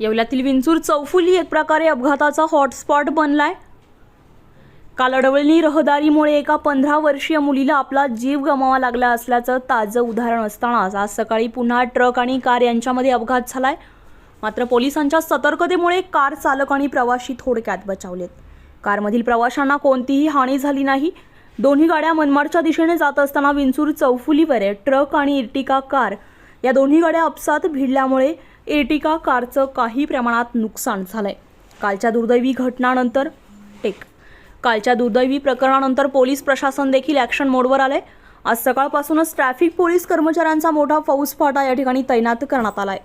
येवल्यातील विंचूर चौफुली एक प्रकारे अपघाताचा हॉटस्पॉट बनलाय. काल अडवळणी रहदारीमुळे एका पंधरा वर्षीय मुलीला आपला जीव गमावा लागला असल्याचं ताजं उदाहरण असतानाच आज सकाळी पुन्हा ट्रक आणि कार यांच्यामध्ये अपघात झालाय. मात्र पोलिसांच्या सतर्कतेमुळे कार चालक आणि प्रवाशी थोडक्यात बचावलेत. कारमधील प्रवाशांना कोणतीही हानी झाली नाही. दोन्ही गाड्या मनमाडच्या दिशेने जात असताना विंचूर चौफुलीवर ट्रक आणि इर्टिका कार या दोन्ही गाड्या अपसात भिडल्यामुळे एटिका कारचं काही प्रमाणात नुकसान झालंय. कालच्या दुर्दैवी घटनानंतर टेक. कालच्या दुर्दैवी प्रकरणानंतर पोलीस प्रशासन देखील ॲक्शन मोडवर आलंय. आज सकाळपासूनच ट्रॅफिक पोलीस कर्मचाऱ्यांचा मोठा फौजफाटा या ठिकाणी तैनात करण्यात आलाय.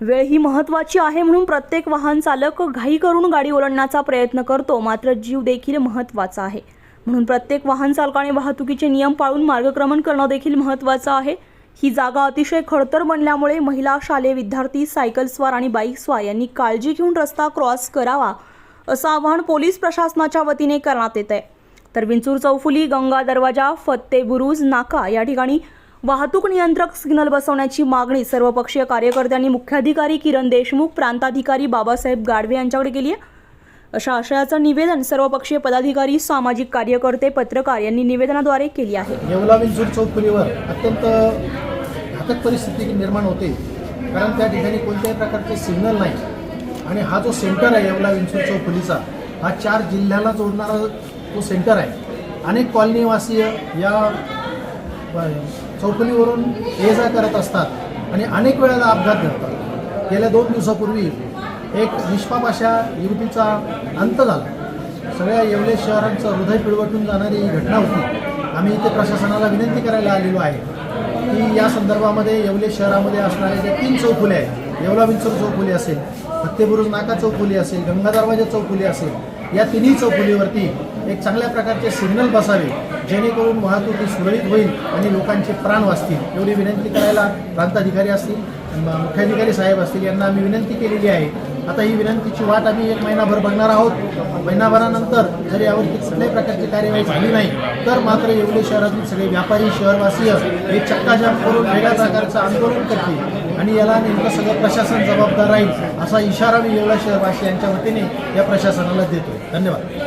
वेळ ही महत्त्वाची आहे म्हणून प्रत्येक वाहन चालक घाई करून गाडी ओलांडण्याचा प्रयत्न करतो मात्र जीव देखील महत्त्वाचा आहे. म्हणून प्रत्येक वाहन चालकाने वाहतुकीचे नियम पाळून मार्गक्रमण करणं देखील महत्त्वाचं आहे. ही जागा अतिशय खडतर बनल्यामुळे महिला शालेय विद्यार्थी सायकलस्वार आणि बाईकस्वार यांनी काळजी घेऊन रस्ता क्रॉस करावा असं आवाहन पोलीस प्रशासनाच्या वतीने करण्यात येत आहे. तर विंचूर चौफुली गंगा दरवाजा फत्ते बुरुज नाका या ठिकाणी वाहतूक नियंत्रक सिग्नल बसवण्याची मागणी सर्वपक्षीय कार्यकर्त्यांनी मुख्याधिकारी किरण देशमुख प्रांताधिकारी बाबासाहेब गाडवे यांच्याकडे केली आहे. अशा आशयाचं निवेदन सर्वपक्षीय पदाधिकारी सामाजिक कार्यकर्ते पत्रकार यांनी निवेदनाद्वारे केली आहे. येवला विंचूर अत्यंत घातक परिस्थिती निर्माण होते. कारण त्या ठिकाणी कोणत्याही प्रकारचे सिग्नल नाही. आणि हा जो सेंटर आहे येवला विंचूर चौफुलीचा हा चार जिल्ह्याला जोडणारा तो सेंटर आहे. अनेक कॉलनीवासीय या चौकुलीवरून ये जा करत असतात आणि अनेक वेळेला अपघात घडतात. गेल्या दोन दिवसापूर्वी एक निष्पाप अशा युवतीचा अंत झाला. सगळ्या येवले शहरांचं हृदय पिळवटून जाणारी ही घटना होती. आम्ही इथे प्रशासनाला विनंती करायला आलेलो आहे की या संदर्भामध्ये येवले शहरामध्ये असणारे जे तीन चौफुले आहेत येवला विंचूर चौफुली असेल हत्तेबुरुज नाका चौफुली असेल गंगा दरवाजा चौफुली असेल या तिन्ही चौफुलीवरती एक चांगल्या प्रकारचे सिग्नल बसावे जेणेकरून वाहतूक ही सुरळीत होईल आणि लोकांचे प्राण वाचतील. एवढी विनंती करायला प्रांताधिकारी असतील मुख्याधिकारी साहेब असतील यांना आम्ही विनंती केलेली आहे आता ही विनंतीची वाट आम्ही एक महिनाभर बघणार आहोत. महिनाभरानंतर जर यावरती कुठल्याही प्रकारची कार्यवाही झाली नाही तर मात्र येवले शहरातील सगळे व्यापारी शहरवासीय हे चक्काजाम करून वेगळ्या प्रकारचं आंदोलन करतील आणि याला नेमकं सगळं प्रशासन जबाबदार राहील असा इशारा मी येवला शहरवासियांच्या वतीने या प्रशासनाला देतो. धन्यवाद.